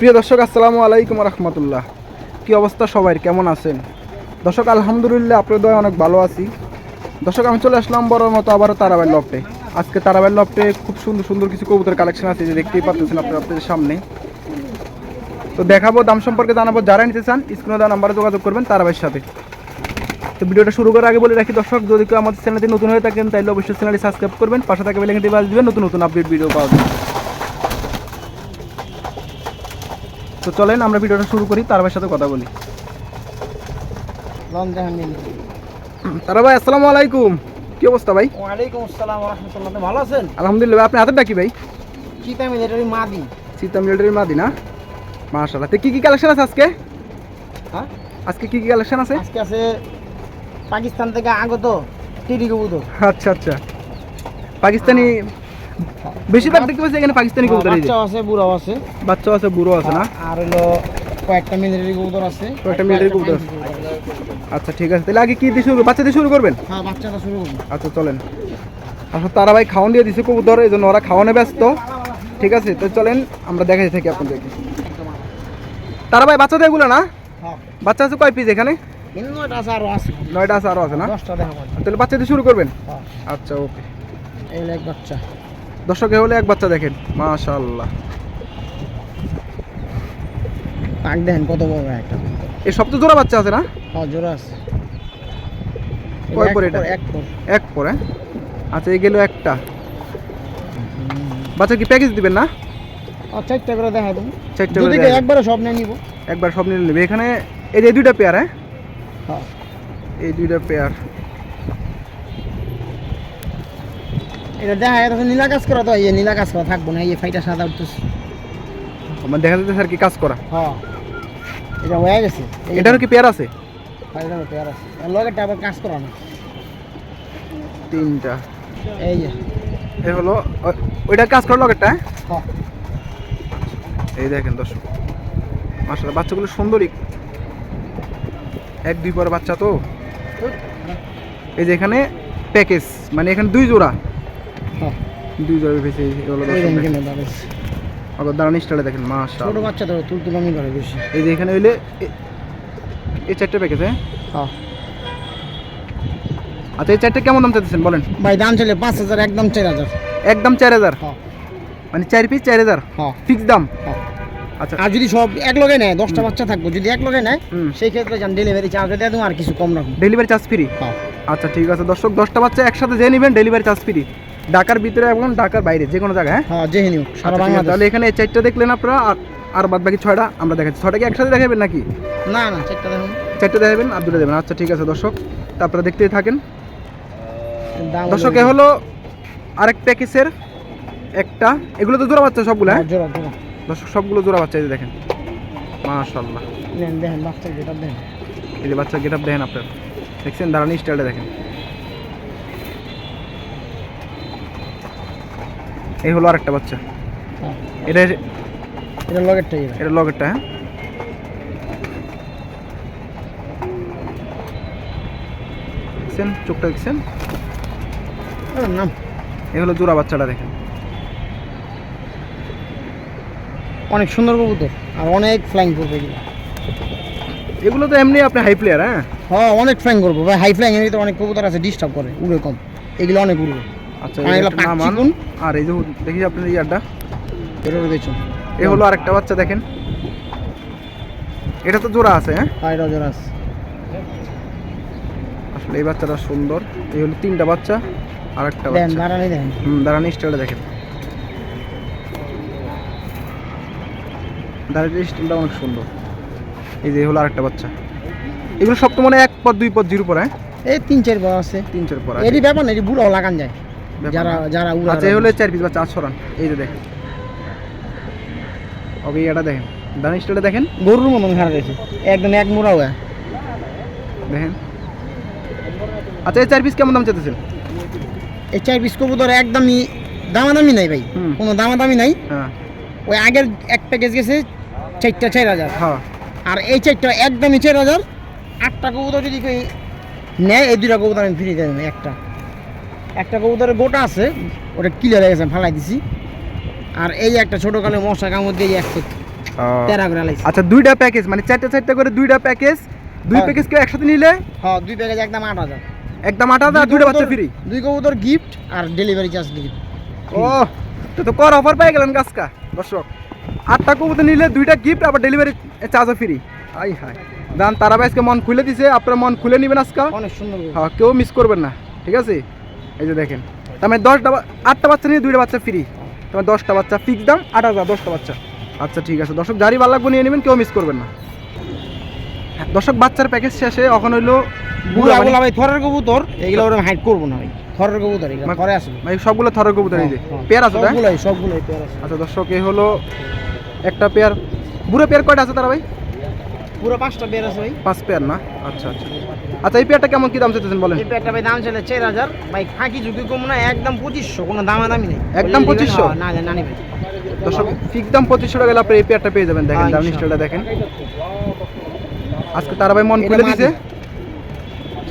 প্রিয় দর্শক, আসসালামু আলাইকুম রহমতুল্লাহ। কী অবস্থা সবাই? কেমন আছেন? দর্শক, আলহামদুলিল্লাহ আপনার দয় অনেক ভালো আছি। দর্শক, আমি চলে আসলাম বড় মতো আবারও তারাবাই লপটে আজকে তারাবাই লফটে খুব সুন্দর সুন্দর কিছু কবুতর কালেকশন আছে, যে দেখতেই পাচ্ছেন আপনারা আপনাদের সামনে। তো দেখাবো, দাম সম্পর্কে জানাব, যারা নিতে চান, স্ক্রিনে দেওয়া নাম্বারে যোগাযোগ করবেন তারাবাইয়ের সাথে। তো ভিডিওটা শুরু করার আগে বলে রাখি, দর্শক, যদি কেউ আমাদের চ্যানেলটি নতুন হয়ে থাকেন, তাহলে অবশ্যই চ্যানেলটি সাবস্ক্রাইব করবেন, পাশে থাকা বাজ দিবেন, নতুন নতুন আপডেট ভিডিও পাওয়া যাবে তো চলেন আমরা ভিডিওটা শুরু করি তারাবাইয়ের সাথে কথা বলি। তারা ভাই আসসালামু আলাইকুম। কি অবস্থা ভাই? ওয়ালাইকুম আসসালাম রহমতুল্লাহ। ভালো আছেন? আলহামদুলিল্লাহ আপনি হাতের ডাকি ভাই? চিতা মিলিটারি মাদি। সীতা মিলিটারির মাদি না? মাশাআল্লাহ। তো কি কি কালেকশন আছে আজকে? হ্যাঁ? আজকে কি কি কালেকশন আছে? আজকে আছে পাকিস্তান থেকে আগত টিডি কবুতর। আচ্ছা আচ্ছা। পাকিস্তানি বেশিরভাগ দেখতে পাচ্ছি এখানে পাকিস্তানি কবুতর। বাচ্চাও আছে বুড়াও আছে। বাচ্চা আছে বুড়ো আছে না? আর হলো কয়েকটা মিলিটারি কবুতর আছে। কয়েকটা military কবুতর আচ্ছা ঠিক আছে। তাহলে আগে কি দিয়ে শুরু বাচ্চা দিয়ে শুরু করবেন? হ্যাঁ বাচ্চাটা শুরু করুন আচ্ছা চলেন। আসলে তারা ভাই খাওয়ান দিয়ে দিছে কবুতর এই জন্য ওরা খাওয়ানো ব্যস্ত। ঠিক আছে তো চলেন আমরা দেখাই থাকি আপনাদেরকে। তারা ভাই বাচ্চা দেয় এগুলো না? হ্যাঁ। বাচ্চা আছে কয় পিস এখানে? নয়টা আছে আরও আছে। না? তাহলে বাচ্চা দিয়ে শুরু করবেন? হ্যাঁ। আচ্ছা ওকে। এই বাচ্চা। দর্শকে হলে এক বাচ্চা দেখেন। মাশাল্লাহ পাক দেখেন কত বড় একটা। এই সব তো জোড়া বাচ্চা আছে না? হ্যাঁ জোড়া আছে। কয় পর এটা? এক পর। এক পরে আচ্ছা এই গেল একটা। বাচ্চা কি প্যাকেজ দিবেন না? চারটা করে দেখা তুমি চারটে যদি করে একবারে সব নিয়ে নিব। একবার সব নিয়ে নেবে। এখানে এই যে দুইটা পেয়ার হ্যাঁ? হ্যাঁ। এই দুইটা পেয়ার এটা দেখা যাচ্ছে নীলা কাজ করা তো এই নীলা কাজ করা থাকব না এই ফাইটা সাদা উঠতেছে। আমার দেখা যাচ্ছে স্যার কি কাজ করা। হ্যাঁ। এটা হয়ে গেছে। এই এটারও কি পেয়ার আছে? ফাইটারও পেয়ার আছে। এর লগেরটা আবার কাজ করা না। তিনটা। এই যে। এ হলো ও- ওইটার কাজ করার লগেরটা হ্যাঁ? হ্যাঁ। এই দেখেন দর্শক মাসাল্লাহ বাচ্চাগুলো সুন্দরই। এক দুই পরে বাচ্চা তো। এই যে এখানে প্যাকেজ মানে এখানে দুই জোড়া। হ্যাঁ দুই জোড়া ভেসে হলো এই দর্শক কিনে। আবার দাঁড়ান স্টাইলে দেখেন মাশা ছোট বাচ্চা তো তুল তুলামি করে বেশি এই যে এখানে হইলে এই চারটে প্যাকেজ হ্যাঁ? হ্যাঁ। আচ্ছা এই চারটে কেমন দাম চাইতেছেন বলেন? ভাই দাম চলে পাঁচ হাজার একদম চার হাজার। একদম চার হাজার? হ্যাঁ। মানে চার পিস চার হাজার? হ্যাঁ। ফিক্স দাম? হ্যাঁ। আচ্ছা। আর যদি সব এক লগে নেয় দশটা বাচ্চা থাকব যদি এক লগে নেয় সেই ক্ষেত্রে যান ডেলিভারি চার্জ দিয়ে দেবো আর কিছু কম রাখুন ডেলিভারি চার্জ ফ্রি হ্যাঁ। আচ্ছা ঠিক আছে দর্শক দশটা বাচ্চা একসাথে যে নেবেন ডেলিভারি চার্জ ফ্রি ঢাকার ভিতরে এবং ঢাকার বাইরে যে কোনো জায়গায় হ্যাঁ? হ্যাঁ যেহে সারা বাংলাদেশ। তাহলে এখানে এই চারটা দেখলেন আপনারা আর আর বাদ বাকি ছয়টা আমরা দেখাচ্ছি। ছয়টা কি একসাথে দেখাবেন নাকি? না না চেকটা দেখুন চারটে দেখাবেন আর দুটো দেবেন। আচ্ছা ঠিক আছে দর্শক। তা আপনারা দেখতেই থাকেন। দর্শক এ হলো আরেক প্যাকেজের একটা। এগুলো তো জোড়া বাচ্চা সবগুলো হ্যাঁ? জোড়া জোড়া। দর্শক সবগুলো জোড়া বাচ্চা এই দেখেন। মাশাল্লাহ নেন দেখেন বাচ্চা যেটা দেখেন। এই যে বাচ্চা গেট আপ দেখেন আপনার। দেখছেন? দাঁড়ানি স্টাইলটা দেখেন। এই হলো আরেকটা বাচ্চা। হ্যাঁ। এটা এটা লগেরটাই এবার এটা লগেরটা হ্যাঁ। দেখছেন? চোখটা দেখছেন? নাম। এই হলো জোড়া বাচ্চাটা দেখেন। অনেক সুন্দর কবুতর আর অনেক ফ্লাইং করবে এগুলো। এগুলো তো এমনি আপনি হাই প্লেয়ার হ্যাঁ? হ্যাঁ অনেক ফ্লাইং করব। ভাই হাই ফ্লাইং এর তো অনেক কবুতর আছে ডিস্টার্ব করে উড়ে কম। এগুলো অনেক উড়বে। আচ্ছা আর এই এগুলো নামান। আর এই যে দেখি আপনার ইয়ারটা। এটা দেখুন এই হলো আরেকটা বাচ্চা দেখেন। এটা তো জোড়া আছে হ্যাঁ? হাই রজর আছে। আসলে এই বাচ্চাটা সুন্দর। এই হলো তিনটা বাচ্চা আর একটা বাচ্চা। দাঁড়ানি দেখেন। হুম দাঁড়ান স্টাইলটা দেখেন। দাঁড়ান স্টাইলটা অনেক সুন্দর। এই যে হলো আরেকটা বাচ্চা। এগুলো সব তো মানে এক পদ দুই পদ জিরো পর হ্যাঁ? এই তিন চার বার আছে। তিন চার পর এরই ব্যাপার না এটি বুড়াও লাগান যায়। যারা যারা উড়া আচ্ছা এই হলো চার পিস রান এই যে দেখেন। ওকে এটা দেখেন। দাঁড়ান দেখেন। গরুর মতন খারাপ গেছে একদম এক মোড়া হয়ে। দেখেন। আচ্ছা এই চার পিস কেমন দাম চাইতেছেন? এই চার পিস কবুতর একদমই দামাদামি নাই ভাই। কোনো দামাদামি নাই। হ্যাঁ। ওই আগের এক প্যাকেজ গেছে চারটা চার হাজার। হ্যাঁ। আর এই চারটা একদমই চার হাজার। আটটা কবুতর যদি নেয় এই দুটা কবুতর আমি ফ্রি দেবেন একটা। একটা কবুতরের গোটা আছে ওটা কিলে লেগেছে ফালাই দিছি। আর এই একটা ছোটো কালে মশা কামড় দিয়ে একটা তেরা করে লাইছি। আচ্ছা দুইটা প্যাকেজ মানে চারটা চারটা করে দুইটা প্যাকেজ দুই হ্যাঁ। প্যাকেজ কেউ একসাথে নিলে? হ্যাঁ দুই প্যাকেজ একদম আট হাজার। একদম আট হাজার দুইটা বাচ্চা ফ্রি দুই কবুতর গিফট আর ডেলিভারি চার্জ গিফট ও তো তো কর অফার পেয়ে গেলেন গাছকা দর্শক। আটটা কবুতর নিলে দুইটা গিফট আবার ডেলিভারি চার্জও ফ্রি আই হাই দান তারা ভাই আজকে মন খুলে দিছে আপনারা মন খুলে নেবেন আজকে। অনেক সুন্দর। হ্যাঁ কেউ মিস করবেন না ঠিক আছে? এই যে দেখেন। তার মানে দশটা আটটা বাচ্চা নিয়ে দুইটা বাচ্চা ফ্রি তোমার দশটা বাচ্চা ফিক্স দাম আট হাজার দশটা বাচ্চা। আচ্ছা ঠিক আছে। দর্শক যারই ভালো লাগবে নিয়ে নেবেন কেউ মিস করবেন না। হ্যাঁ, দর্শক বাচ্চার প্যাকেজ শেষে এখন হইল বুড়া মানে- ভাই থরের কবুতর। এগুলো ওরকম হাইট করব না ভাই। থরের কবুতর এগুলো থরে আছে। মানে সবগুলো থরের কবুতর এই যে। পেয়ার আছে সবগুলাই সবগুলাই পেয়ার আছে। আচ্ছা দর্শক এই হলো একটা পেয়ার। বুড়ো পেয়ার কয়টা আছে তারা ভাই? পুরো পাঁচটা পেয়ার আছে ভাই। পাঁচ পেয়ার না? আচ্ছা আচ্ছা। আচ্ছা এই পেয়ারটা কেমন কি দাম চাইতেছেন বলেন? এই পেয়ারটা ভাই দাম চলে চার হাজার। ভাই ফাঁকি ঝুঁকি কম না একদম পঁচিশশো কোনো দামাদামি নেই। একদম? 2500? হ্যাঁ, না না নেবেন। দর্শক ফিক্স দাম পঁচিশশো টাকা গেলে আপনি এই পেয়ারটা পেয়ে যাবেন। দেখেন হ্যাঁ, দাম। স্টাইলটা দেখেন। আজকে তারা ভাই মন খুলে দিছে।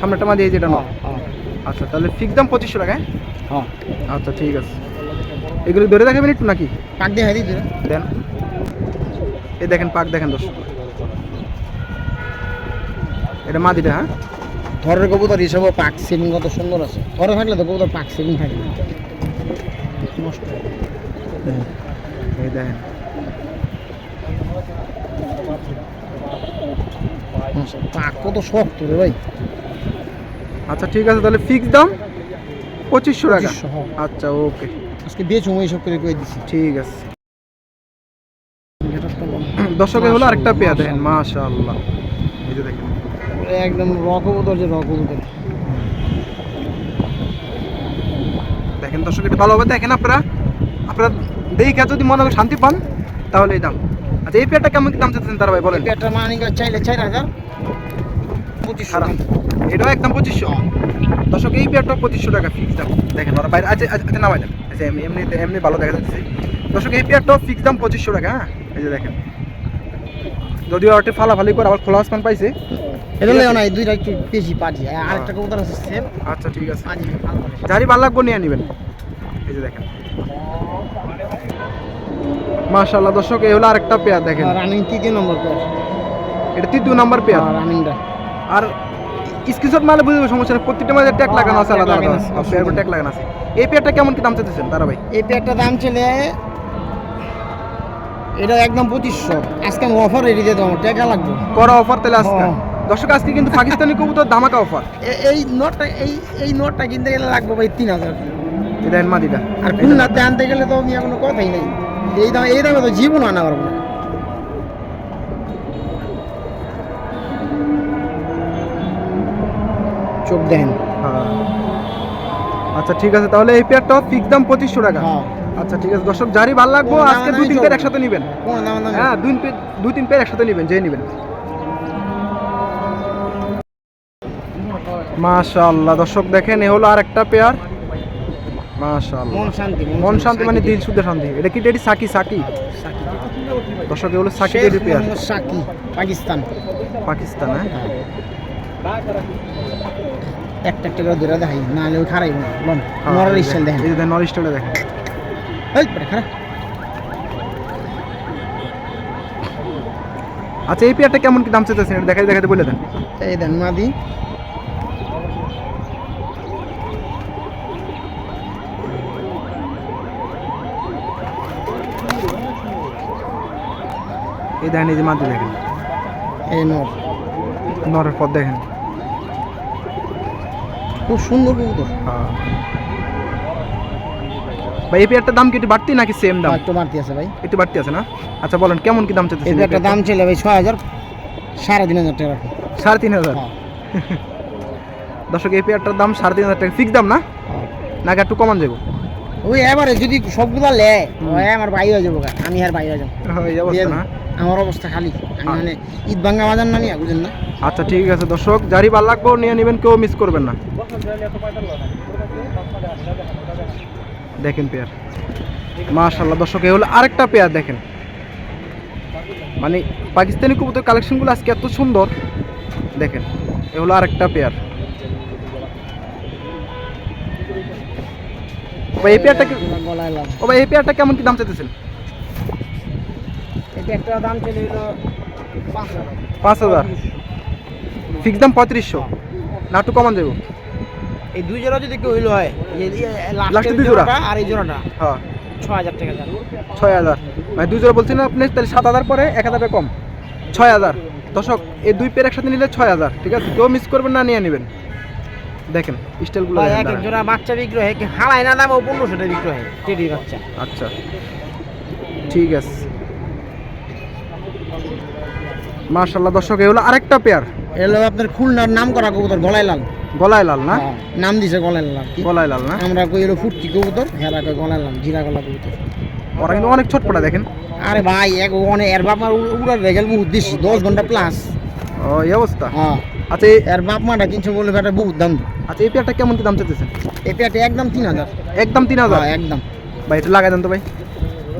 সামনেটা মা দিয়ে যেটা না হ্যাঁ, হ্যাঁ, আচ্ছা তাহলে ফিক্স দাম পঁচিশশো টাকা হ্যাঁ? হ্যাঁ। আচ্ছা ঠিক আছে। এগুলো ধরে দেখাবেন একটু নাকি? পাক দিয়ে হাই দিতে দেন। এই দেখেন পাক দেখেন দর্শক। এটা মাদিটা হ্যাঁ? থরের কবুতর হিসাবে পাক সেলিং কত সুন্দর আছে। থরে থাকলে তো কবুতর পাক সেলিং থাকে না। নষ্ট এই দেখেন। পাক কত শক্ত রে ভাই। আচ্ছা ঠিক আছে তাহলে ফিক্স দাম পঁচিশশো টাকা। 2500, হ্যাঁ। আচ্ছা ওকে আজকে বেচুম এইসব করে কয়ে দিছি। ঠিক আছে। দর্শকে হলো আরেকটা পেয়া দেখেন মাশাআল্লাহ। এই যে দেখেন। একদম র কবুতর যে র দেখেন দর্শক এটা ভালোভাবে দেখেন আপনারা। আপনারা দেখে যদি মনে করে শান্তি পান তাহলে এই দাম। আচ্ছা এই পেয়ারটা কেমন কি দাম চাচ্ছেন তারা ভাই বলেন। পেটটা মানি চাইলে চার হাজার। পঁচিশশো। এটাও একদম পঁচিশশো। দর্শক এই পেয়ারটা পঁচিশশো টাকা ফিক্স দাম। দেখেন ওরা বাইরে আচ্ছা আচ্ছা না বাইরে আচ্ছা এমনি এমনিতে এমনি ভালো দেখা যাচ্ছে। দর্শক এই পেয়ারটাও ফিক্স দাম পঁচিশশো টাকা হ্যাঁ? এই যে দেখেন। যদিও ওটা ফালাফালি করে আবার খোলা আসমান পাইছে এটা লেও না এই দুইটা একটু বেশি পাজি আরেকটা কবুতর আছে সেম আচ্ছা ঠিক আছে। পাজি ভালো করে যারই নিয়ে নেবেন। এই যে দেখেন। মাশাআল্লাহ দর্শক এই হলো আরেকটা পেয়ার দেখেন। রানিং তৃতীয় নম্বর পেয়ার। এটা তৃতীয় নাম্বার পেয়ার। রানিংটা আর স্ক্রিনশট মারলে বুঝে যাবে সমস্যা নেই। প্রত্যেকটা মাঝে ট্যাগ লাগানো আছে আলাদা আলাদা। লাগানো আছে, পেয়ার ট্যাগ লাগানো আছে। এই পেয়ারটা কেমন কি দাম চাইতেছেন তারা ভাই? এই পেয়ারটা দাম চলে এটা একদম পঁচিশশো। আজকে আমি অফার রেডি দিয়ে দেবো টাকা লাগবে। করা অফার তাহলে আজকে? হ্যাঁ। দর্শক আজকে কিন্তু পাকিস্তানি কবুতর ধামাকা অফার এই নোটটা এই এই নোটটা কিনতে গেলে লাগবে ভাই তিন হাজার। মাদিটা। আর খুলনাতে আনতে গেলে তো কোনো কথাই নেই। এই দাম এই দামে তো জীবন আনা পারব না। চোখ দেখেন। হ্যাঁ। আচ্ছা ঠিক আছে তাহলে এই পেয়ারটাও ফিক্স দাম পঁচিশশো টাকা। হ্যাঁ। আচ্ছা ঠিক আছে দর্শক যারই ভালো লাগবো আজকে দুই তিন পেয়ার। একসাথে নেবেন। হ্যাঁ দুই তিন পেয়ার একসাথে নেবেন যে নেবেন। মাশাআল্লাহ। দর্শক দেখেন এ হলো আরেকটা পেয়ার মাশাআল্লাহ। মন শান্তি মন শান্তি। মানে দিল শুদ্ধ শান্তি। এটা কি ডেডি সাকি সাকি? সাকি দর্শক এ হলো সাকি ডেডি পেয়ার সাকি পাকিস্তান। পাকিস্তান হ্যাঁ? একটা একটা করে ধরে দেখাই না হলে খারাই লন হ্যাঁ, স্টাইল দেখেন। এই যে নর স্টাইলে দেখেন। এই খারাপ। আচ্ছা এই পেয়ারটা কেমন কি দাম চাইতেছেন? এটা দেখাই দেখাতে বলে দেন। এই দেন মাদি। এই দেখেন এই যে মাদি দেখেন। এই নর। নরের পর দেখেন। খুব সুন্দর কবুতর। হ্যাঁ। ভাই এই পেয়ারটার দাম কি একটু বাড়তি নাকি সেম দাম? একটু মারতে আছে ভাই। একটু বাড়তি আছে না? আচ্ছা বলেন কেমন কি দাম চাইতেছেন এটা একটা দাম ছিল ভাই ছয় হাজার সাড়ে তিন হাজার টাকা। সাড়ে তিন হাজার? হ্যাঁ, দর্শক এই পেয়ারটার দাম সাড়ে তিন হাজার টাকা। ফিক্স দাম না? হ্যাঁ। নাকি একটু কমান যাব? ওই এবারে যদি সবগুলো লে আমার ভাই হয়ে যাব আমি আর ভাই হয়ে যাব। এই অবস্থা না? আমার অবস্থা খালি। আমি মানে ঈদ ভাঙ্গা বাজার না নিয়ে বুঝেন না। আচ্ছা ঠিক আছে দর্শক যারই ভালো লাগবো নিয়ে নেবেন কেউ মিস করবেন না। দেখেন পেয়ার। মাশাল্লাহ দর্শক এ হলো আরেকটা পেয়ার দেখেন। মানে পাকিস্তানি কবুতর কালেকশনগুলো আজকে এত সুন্দর। দেখেন এ হলো আরেকটা পেয়ার। ভাই এই পেয়ারটা কি- ও ভাই এই পেয়ারটা কেমন কি দাম চাইতেছেন? একটা দাম চলে হলো পাঁচ হাজার। ফিক্স দাম পঁয়ত্রিশশো। না একটু কমান দেবো। এই দুই জোড়া যদি কেউ হইল হয় লাস্টের দুই জোড়া? আর এই জোড়াটা? হ্যাঁ। ছ হাজার টাকা ছয় হাজার। মানে দুই জোড়া বলছেন আপনি তাহলে সাত হাজার পরে এক হাজার কম। ছয় হাজার। দর্শক এই দুই পের একসাথে নিলে ছয় হাজার ঠিক আছে? কেউ মিস করবেন না নিয়ে নেবেন। দেখেন স্টাইলগুলো এক জোড়া বাচ্চা বিক্রি হয় কি হালায় না দাম ও পনেরোশো টাকা বিক্রি হয় টেডি বাচ্চা। আচ্ছা। ঠিক আছে। মার্শাল্লাহ দর্শক এ হলো আরেকটা পেয়ার এলো আপনার খুলনার নাম করা কবুতর গলায় লাল গলায় লাল না? হ্যাঁ, নাম দিছে গলায় লাল গলায় লাল না? আমরা কই এলো ফুটকি কবুতর হেরা কই গলায় লাল জিরা গলা কবুতর। ওরা কিন্তু অনেক ছটপটা দেখেন। আরে ভাই এক অনেক এর বাপ মার উড়ার রেজাল্ট বহুত বেশি দশ ঘণ্টা প্লাস ও এই অবস্থা? হ্যাঁ। আচ্ছা এই- এর বাপ মাটা কিনছে বলে বেটা বহুত দাম। আচ্ছা এই পেয়ারটা কেমন কি দাম চাইতেছেন? এই পেয়ারটা একদম তিন হাজার। একদম তিন হাজার? হ্যাঁ, একদম। ভাই এটা লাগাই দেন তো ভাই।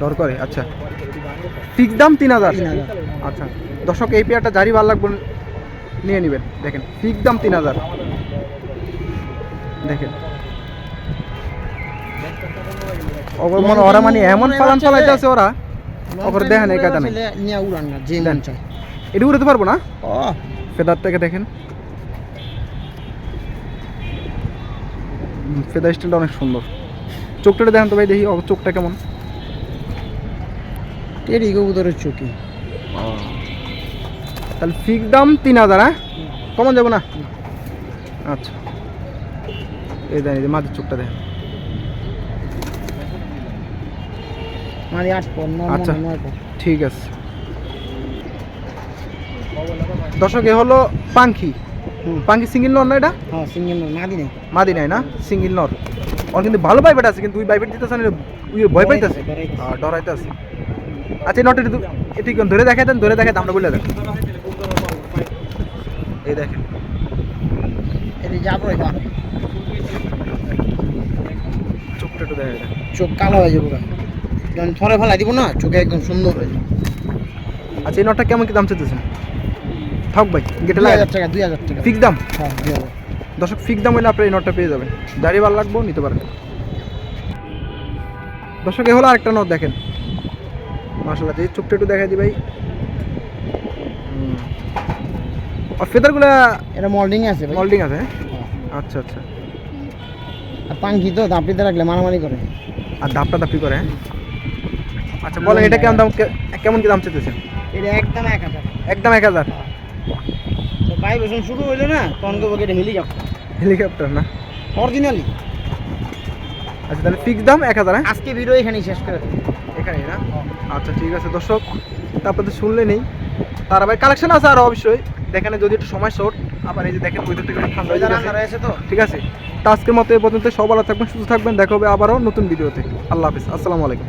ডর করে আচ্ছা। ফিক্স দাম তিন হাজার। আচ্ছা দর্শক এই পেয়ারটা জারি ভালো লাগবে নিয়ে নেবেন। দেখেন ফিক্স দাম তিন হাজার। দেখেন। মনে ওরা মানে এমন পালান পালাইতে আছে ওরা। ওপর দেখেন এই কাটা নেই নিয়ে উড়ান না যে চায়। এটা উড়াতে পারব না? ও ফেদার থেকে দেখেন। ফেদার স্টাইলটা অনেক সুন্দর। চোখটা দেখেন তো ভাই দেখি চোখটা কেমন? টেডি কবুতরের চুকি তাহলে ফিক্স দাম তিন হাজার হ্যাঁ? কমন যাব না? আচ্ছা। এই দেন এই মাঝের চোখটা নয় আচ্ছা। ঠিক আছে। দর্শক এ হলো পাঙ্খি। পাঙ্খি সিঙ্গেল নর না এটা? হ্যাঁ মাদি নেই। না? সিঙ্গেল নর। ওর কিন্তু ভালো বাইবেট আছে কিন্তু ওই বাইবেট দিতেছে ভয় পাইতেছে। ডরাইতেছে। আচ্ছা এই নটটা এটি ধরে দেখাই দেন ধরে দেখাই দামটা বলে দেন এই দেখেন। চোখটা একটু চোখ কালো হয়ে যাব। যখন থরে দিব না চোখে একদম সুন্দর হয়ে যাবে। আচ্ছা এই নটটা কেমন কি দাম চাইতেছেন? থাক ভাই গেটে দুই হাজার টাকা দুই হাজার টাকা ফিক্স দাম? হ্যাঁ দুই হাজার। দর্শক ফিক্স দাম হলে আপনি এই নটটা পেয়ে যাবেন। দাঁড়িয়ে ভালো লাগবো নিতে পারেন দর্শক এ হলো আরেকটা নট দেখেন। মাসাল্লাহ এই চোখটা একটু দেখাই দি ভাই। আর ফেদারগুলা এটা মল্ডিং আছে মল্ডিং আছে? হ্যাঁ? হ্যাঁ। আচ্ছা আচ্ছা। আর পাঙ্কি তো দাপিতে রাখলে মারামারি করে। আর দাপটা দাপি করে? হ্যাঁ? আচ্ছা বলেন এটা কেমন দাম কেমন কি দাম চাইতেছেন? এটা একদম এক হাজার। একদম এক হাজার? তো ভাই বসুন শুরু হইল না তখন কেবল এটা হেলিকপ্টার হেলিকপ্টার না? অরিজিনালি আচ্ছা তাহলে ফিক্স দাম এক হাজার হ্যাঁ? আজকে ভিডিও এখানেই শেষ করে। এখানে না? আচ্ছা ঠিক আছে দর্শক তারপর তো শুনলে নেই। তারা ভাই কালেকশন আছে আর অবশ্যই। দেখেন যদি একটু সময় শর্ট আবার এই যে দেখেন থেকে একটু ঠান্ডা হয়ে যাচ্ছে। তো? ঠিক আছে? তো আজকের মতো এ পর্যন্ত সব ভালো থাকবেন সুস্থ থাকবেন। দেখা হবে আবারও নতুন ভিডিওতে। আল্লাহ হাফিজ। আসসালামু আলাইকুম।